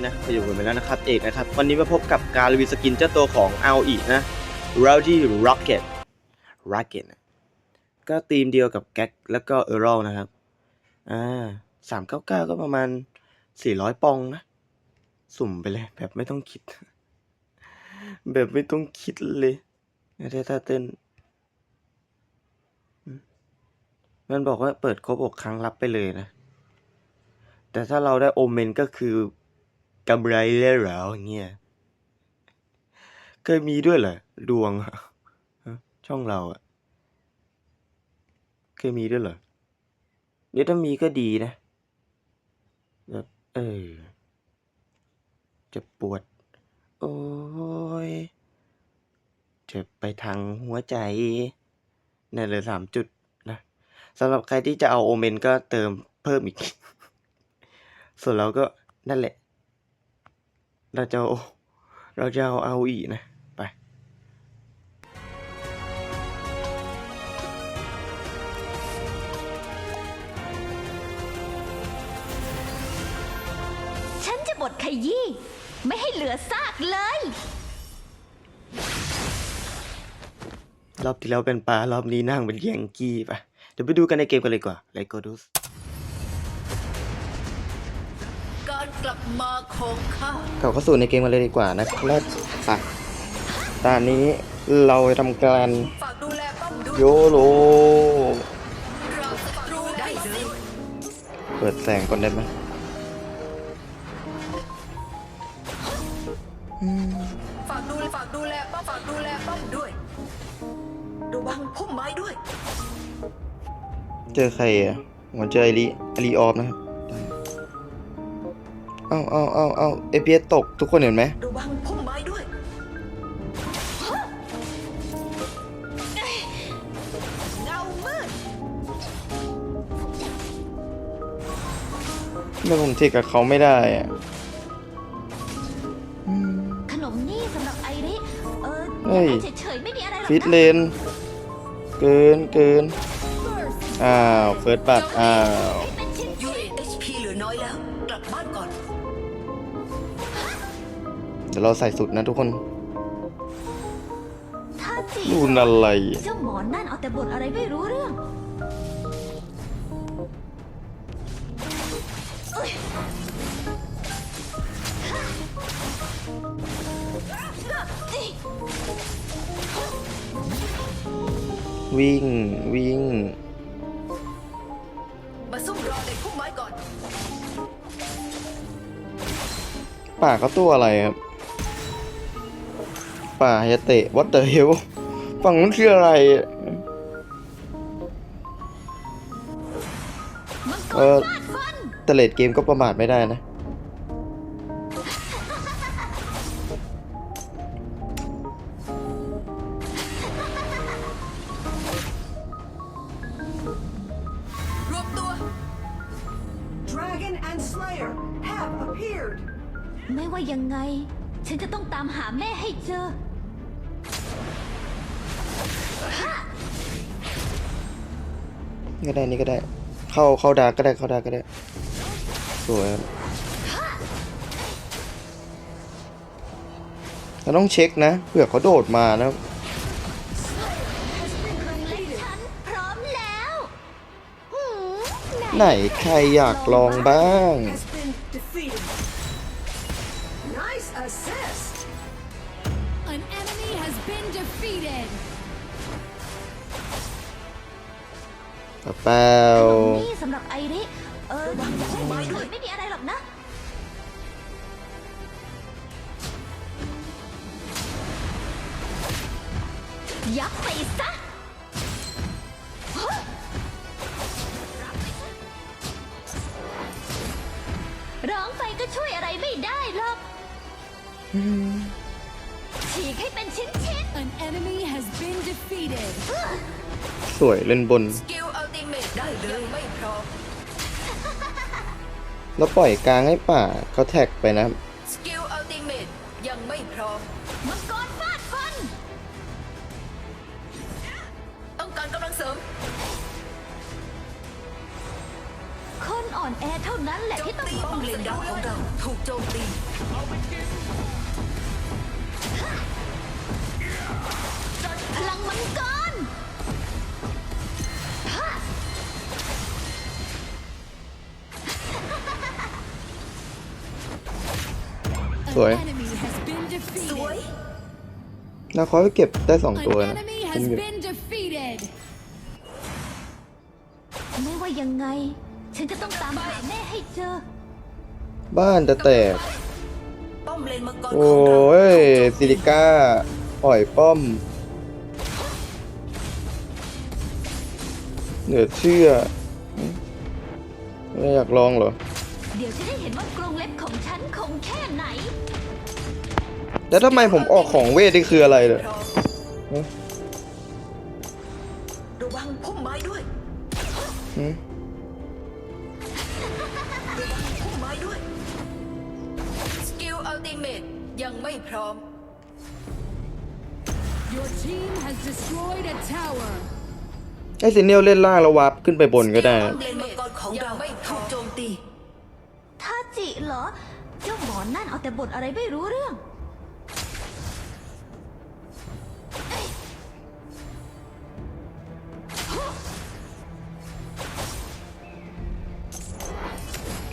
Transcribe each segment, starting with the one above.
ด้วยนะมาอยู่กันไปแล้วนะครับเอกนะครับ วันนี้มาพบกับการรีวิวสกินเจ้าตัวของ r อีนะ r o u d y Rocket Rocket ก็ธีมเดียวกับแก๊กแล้วก็เออร์นะครับ อ่าสามเก้าเก้าก็ประมาณสี่ร้อยปองนะ สุ่มไปเลยแบบไม่ต้องคิด แบบไม่ต้องคิดเลยไม่ได้ท่าเต้น มันบอกว่าเปิดครบหกครั้งรับไปเลยนะแต่ถ้าเราได้โอเมนก็คือ กำไรเลยเหรออย่าเงี้ยเคยมีด้วยเหรอดวงช่องเราอะเคยมีด้วยเหรอเดี๋ยวถ้ามีก็ดีนะเออจะปวด โอ้ยเจ็บไปทางหัวใจเนี่ยเหลือสามจุดนะสำหรับใครที่จะเอาโอเมนก็เติมเพิ่มอีก ส่วนเราก็นั่นแหละ เราจะเอาเราจะเอาเอาอีนะ ไป ฉันจะบดขยี้ ไม่ให้เหลือซากเลย รอบที่แล้วเป็นปลารอบนี้นั่งเป็นแยงกี้ไป เดี๋ยวไปดูกันในเกมกันเลยดีกว่าไลโกดูส มาของข้าเข้าเข้าสู่ในเกมกันเลยดีกว่านะครับไปตอนนี้เราจะทำการฝากดูแลป้อมด้วยโยโรเราศัตรูได้เลยเปิดแสงก่อนได้ไหมฝากดูฝากดูแลป้อมฝากดูแลป้อมด้วยระวังพุ่มไม้ด้วย เจอใครอะผมเจอไอรีไอรีออฟนะครับ เอ้าเอ้าเอ้าเอ้าเอพีเอตกทุกคนเห็นไหมระวังพุ่มไม้ด้วยเงามืดไม่ผมเทคกับเขาไม่ได้อะขนมนี่สำหรับไอริเออเฮ้ยเฉยๆไม่มีอะไรหรอกฟิตเลนเกินเกินอ้าวเฟิร์สบัตอ้าว ยวเราใส่สุดนะทุกคนถ้าจีรุ่นอะไร เจ้าหมอนนั่นเอาแต่บ่นอะไรไม่รู้เรื่องเอ้ยวิ่งวิ่ง มาซุ่มรอในพุ่มไม้ก่อน ป่าเขาตัวอะไรครับ ป่าฮายาเตะ what the hell ฝั่งนู้นคืออะไรมังกเอรอฟาดฟันแต่เลดเกมก็ประมาทไม่ได้นะ รวมตัว Dragon and Slayer have appeared. ไม่ว่ายังไง ฉันจะต้องตามหาแม่ให้เจอ ก็ได้นี่ก็ได้ เข้าเข้าดาร์กก็ได้เข้าดาร์กก็ได้ สวยครับเราต้องเช็คนะเผื่อเขาโดดมานะและฉันพร้อมแล้วหืมไหนใครอยากลองบ้าง เปล่าขนมนี่สำหรับไอริเออเฉยๆไม่มีอะไรหรอกนะยับไปซะร้องไปก็ช่วยอะไรไม่ได้หรอกฉีกให้เป็นชิ้น An enemy has been defeated. สวยเล่นบนสกิลอัลติเมท ได้เลยไม่พร้อมแล้วปล่อยกลางให้ป่าเขาแท็กไปนะครับสกิลอัลติเมทยังไม่พร้อมๆมังกรฟาดฟัน ต้องการกำลังเสริมคนอ่อนแอเท่านั้นแหละที่ต้องป้อมเลนดักของเราถูกโจมตี ย defeated. นาคอยไปเก็บได้สอง An ตัวนะ enemy ผม has อยู่ been defeated. ไม่ว่ายังไง ฉันจะต้องตามหาแม่ให้เจอ บ้านจะแตกป้อมเลนมังกรขโอ้องเรายซิลิก้าปล่อยป้อม เหนือเชื่อ ไม่อยากลองเหรอ เดี๋ยวจะได้เห็นว่ากรงเล็บของฉันคงแค่ไหน แล้วทำไมผมออกของเวทนี่คืออะไรเลยพร้อมฮะระวังพุ่มไม้ด้วยหืมพุ่มไม้ด้วย สกิลอัลติเมตยังไม่พร้อม Your team has destroyed a tower. ไอ้ซินเนลเล่นล่างแล้ววับขึ้นไปบนก็ได้ ป้อนะมเลนมังกรของเราไม่ถูกโจมตีถ้า จิเหรอ เจ้าหมอนั่นเอาแต่บทอะไรไม่รู้เรื่อง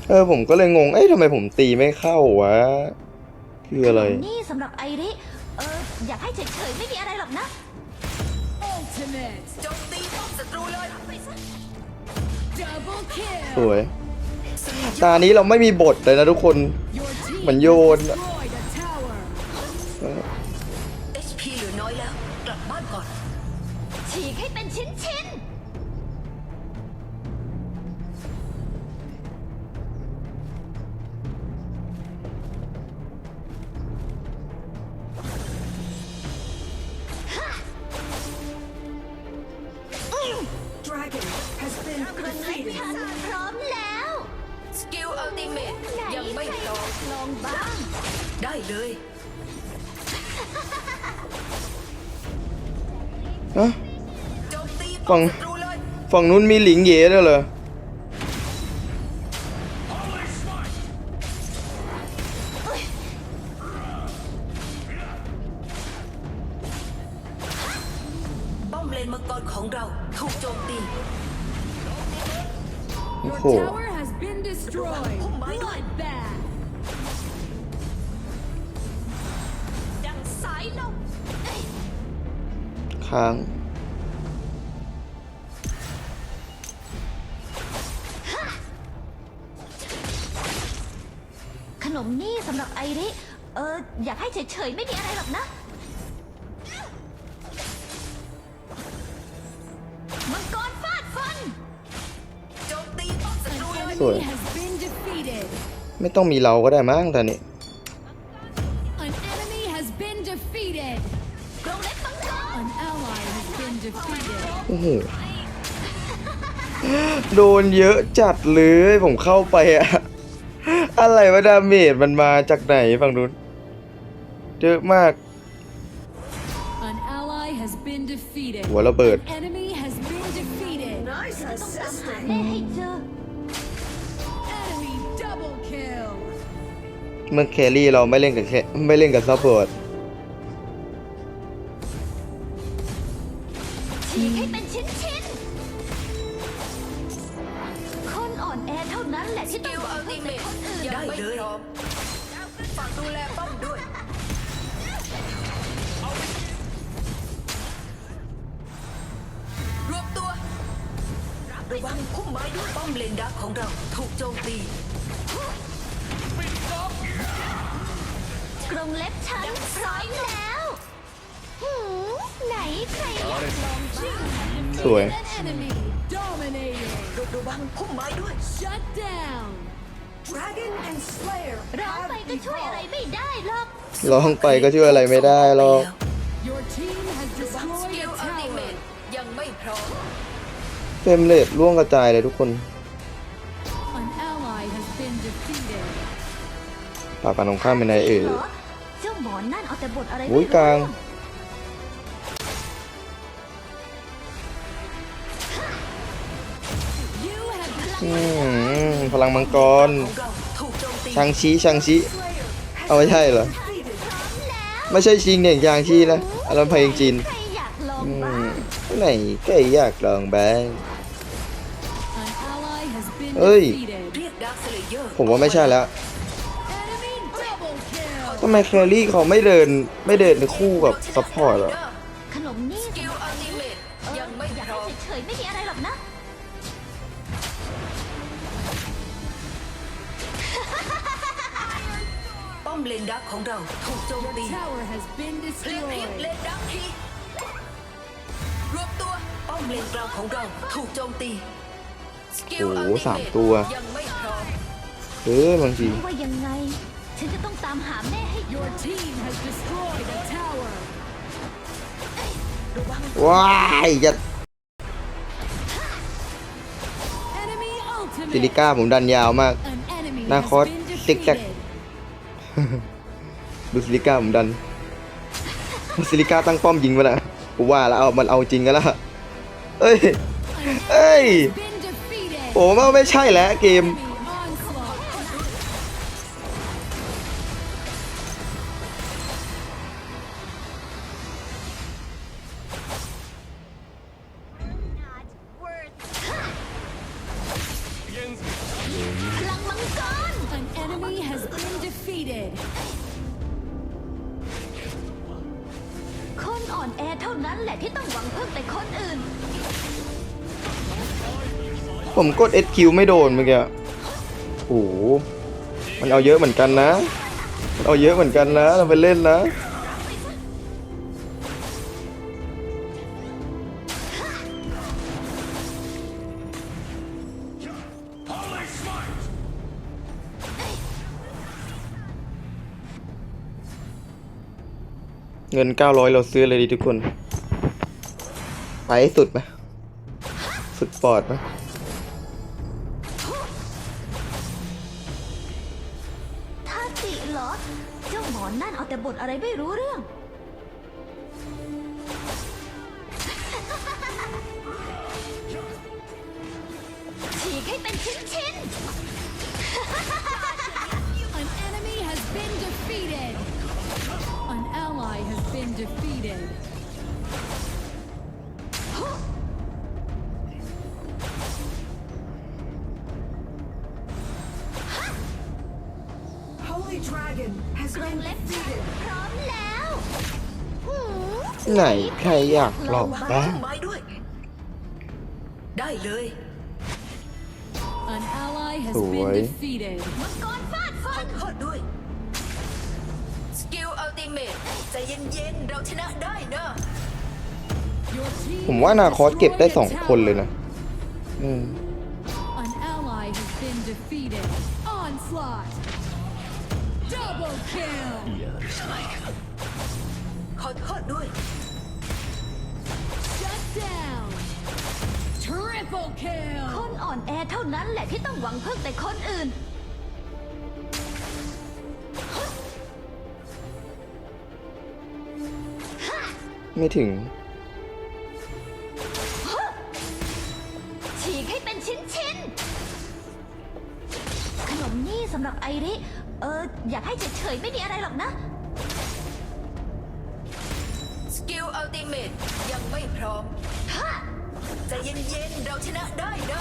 เออผมก็เลยงง เอ้ยทำไมผมตีไม่เข้าวะ คืออะไร นี่สำหรับไอริเอออยากให้เฉยๆไม่มีอะไรหรอกนะ Ultimate โจมตีป้อมศัตรูเลย double ส kill. วย ตานี้เราไม่มีบทเลยนะทุกคนเหมือนโยนฉีกให้เป็นชิ้นๆ ฮะฝั่งฝั่งนู้นมีหลิงเหย่ด้วยเหรอ ขนมนี่สำหรับไอริ เอออยากให้เฉยๆ ไม่มีอะไรหรอกนะ มังกรฟาดฟัน โจมตีป้อมศัตรูเลยสวย Enemy has been defeated. ไม่ต้องมีเราก็ได้มั้งตอนนี้ An enemy has been defeated. กรงเล็บมังกร An ally has been defeated. โอ้โหโดนเยอะจัดเลยผมเข้าไปอะ อะไรวะดาเมจมันมาจากไหนฝั่งนู้นเยอะมาก An ally has been defeated. หัวระเบิด Enemy has been defeated. Nice ตามหา assisting. แม่ให้เจอ Enemy double kill. เมื่อแครี่เราไม่เล่นกับแคไม่เล่นกับซัพพอร์ต ฉีกให้เวังพุ่มไม้ด้วยป้อมเลนดักของเราถูกโจมตีกรงเล็บฉันพร้อมแล้ว หืมไหนใครอยากลองบ้างสวย An enemy dominating. ระวังพุ่มไม้ด้วย Shut down. Dragon and Slayer ร้อง have ไปก็ช่วยอะไร evolved. ไม่ได้หรอก ร้องไปก็ช่วยอะไรไม่ได้หรอก Your team has ส destroyed กิล a อัลติเม tower. ตยังไม่พร้อม เฟรมเรทร่วงกระจายเลยทุกคน An ally has been defeated. ปากกันตรงข้ามเป็นไงเอ่ยเหรอเจ้าหมอนั่นเอาแต่บทอะไรไม่อุ๊รู้ยกลางเรื่อง You have อืมพลังมังกรของเราถูกโจมตีชังชีชังชีเอาไม่ใช่เหรอ defeated. ไม่ใช่ชิงเนี่ยชางชีนะอันนั้นเพลงจีนใครอยากลองอืบ้ามงไหนก็อยากลองแบง เรียกดาร์คสเลเยอร์ผมว่าไม่ใช่แล้ว Enemy double kill. ทำไมแครี่เขาไม่เดินไม่เดินคู่กับซัพพอร์ตเหรอขนมนี่สกิลอัลติเมตเออยังไม่อยากพร้ให้อมเฉยๆไม่มีอะไรหรอกนะป้อมเลนดักของเราถูกโจมตี Tower has been เพลียงพริบ destroyed. เลนดักทีรวบตัวป้อมเลนกลางของเราถูกโจมตีสกิล โอ้อัลโหติสามเมตตัวยังไม่พร้อมเออบางทีไม่ว่ายังไง ฉันจะต้องตามหาแม่ให้เจอ Your team has destroyed a tower. ว้ายจะ Enemy ซิลิ ultimate. ก้าผมดันยาวมาก An enemy Nah, has khót, been tic tac. defeated. ดูซิลิก้าผมดันซิลิก้าตั้งป้อมยิงมาละกูว่าแล้วเอามันเอาจริงกันละเอ้ย An Ê. enemy has been defeated. ผมว่าไม่ใช่แล้วเกม An enemy has been defeated. คนอ่อนแอเท่านั้นแหละที่ต้องหวังพึ่งแต่คนอื่น ผมกด SQ ไม่โดนเมื่อกี้โอ้โหมันเอาเยอะเหมือนกันนะ มันเอาเยอะเหมือนกันนะเราไปเล่นนะ เงิน 900 เราซื้อเลยดีทุกคน ไปสุดไหมสุดปอดไหม แต่บทอะไรไม่รู้เรื่อง ฉีกให้เป็นชิ้นๆ An enemy has been defeated. An ally has been defeated. ไหนใครอยากหลอกวางบ้างต้นไม้ด้วยได้เลย An ally has Ôi. been defeated. มังกรฟาดฟัขอนโทษด้วย สกิลอัลติเมตใจเย็นๆ เราชนะได้นะ Your team ผมว่านาคอสเก็บได้สอง destroyed a คนเลย tower. นะ อืม Triple ค kill. นอ่อนแอเท่านั้นแหละที่ต้องหวังพึ่งแต่คนอื่น ไม่ถึง ฉีกให้เป็นชิ้นๆขนมนี่สำหรับไอริ เออ อยากให้เฉยๆไม่มีอะไรหรอกนะ สกิลอัลติเมตยังไม่พร้อม ใจเย็นๆ เราชนะได้นะ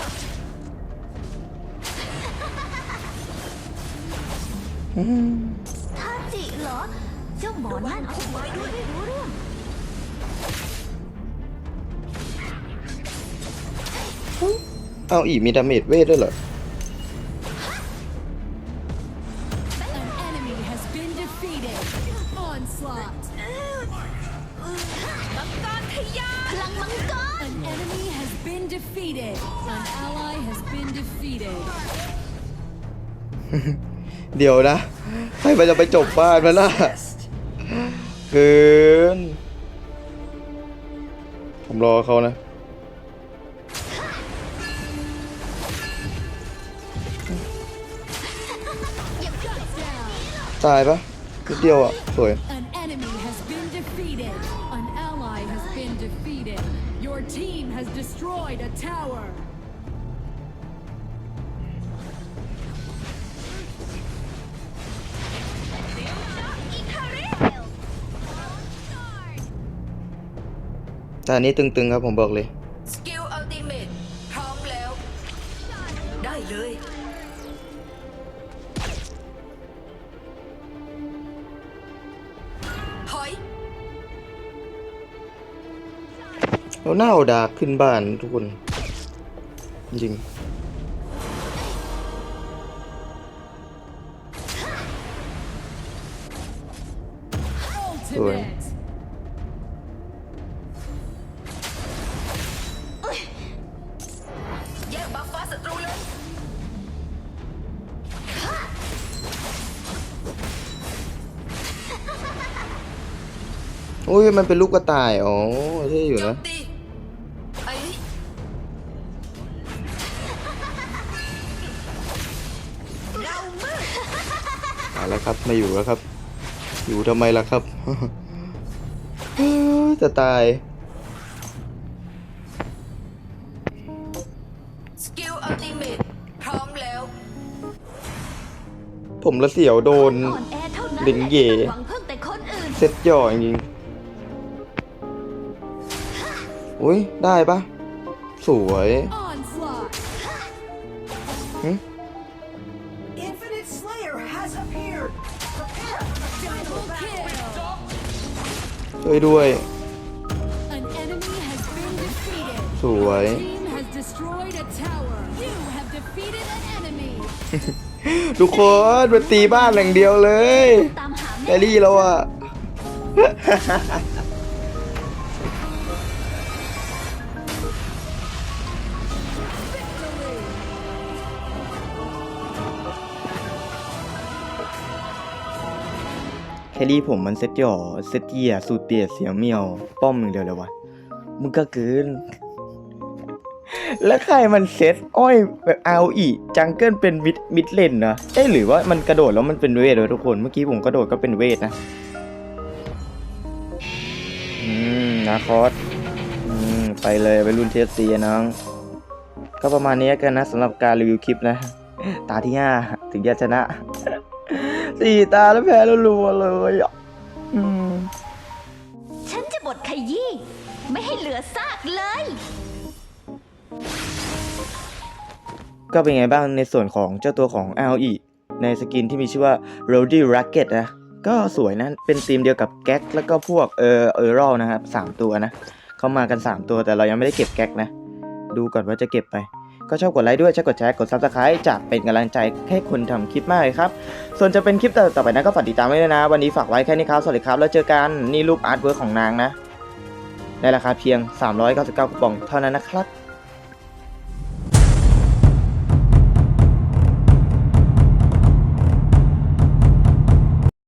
ท่าจิเหรอ เจ้าหมอนั่นเอาแต่บทอะไรไม่รู้เรื่องเอาอีกมีดาเมจเวทด้วยเหรอ An enemy has been defeated. Onslaught. มังกรทยาพลังมังกร An enemy has been defeated. An ally has been defeated. เดี๋ยวนะใครมันจะไปจบบ้านมันล่ะเกินผมรอเขานะ ตายปะนิดเดียวอะ สวย An An ally has been defeated. Your team has destroyed a tower. But แต่อันนี้ตึงๆครับผมบอกเลย เราหน้าเอาดาขึ้นบ้านทุกคน จริง Ultimate. แยกบัฟฟ้าศัตรูเลยโอ้ยมันเป็นลูกกระต่าย อ๋อเท่อยู่นะ แล้วครับไม่อยู่แล้วครับ อยู่ทำไมล่ะครับจะตายสกิลอัลติเมทพร้อมแล้วผมละเสียวโดนอ่อนแอเท่านั้นลิงเหย่หวังพึ่งแต่คนอื่นเซ็ตหย่อจริงๆอุ้ยได้ปะสวย ช่วยด้วย An enemy has been defeated. สวย Team has destroyed a tower. You have defeated an enemy. ทุกคนมาตีบ้านอย่างเดียวเลยตามหาแอแม่รี่แล้วอะ แครี่ผมมันเซ็ตหย่อเซ็ตเหียสูตรเปียเสียงเมียว ป้อมอย่างเดียวเลยวะมึงก็เกิน แล้วใครมันเซ็ตอ้อยแบบเอาอีจังเกิลเป็นมิดมิดเลนนะเอ้ยหรือว่ามันกระโดดแล้วมันเป็นเวทเลยทุกคน เมื่อกี้ผมกระโดดก็เป็นเวทนะ อืมนาคอสอืมไปเลยไปรุ่นเทสซีน้อง ก็ประมาณนี้กันนะสำหรับการรีวิวคลิปนะ ตาที่ห้าถึงจะชนะ สี่ตาแล้วแพ้แล้วรัวๆเลยอะอืมฉันจะบดขยี้ไม่ให้เหลือซากเลย ก็เป็นไงบ้างในส่วนของเจ้าตัวของ LE ในสกินที่มีชื่อว่า r o d y Rocket นะ ก็สวยนะ เป็นธีมเดียวกับแก๊ก แล้วก็พวกเออเออรอนะครับสามตัวนะ เข้ามากัน 3 ตัวแต่เรายังไม่ได้เก็บแก๊กนะ ดูก่อนว่าจะเก็บไป ก็ชอบกดไลค์ด้วยชอบกดแชร์กด Subscribe จะเป็นกำลังใจให้คนทำคลิปมากเลยครับ ส่วนจะเป็นคลิปต่อไปนะก็ฝากติดตามไว้ด้วยนะ วันนี้ฝากไว้แค่นี้ครับ สวัสดีครับ แล้วเจอกันนี่รูปอาร์ตเวิร์ของนางนะในราคาเพียง 399กระป๋องเท่านั้นนะครับ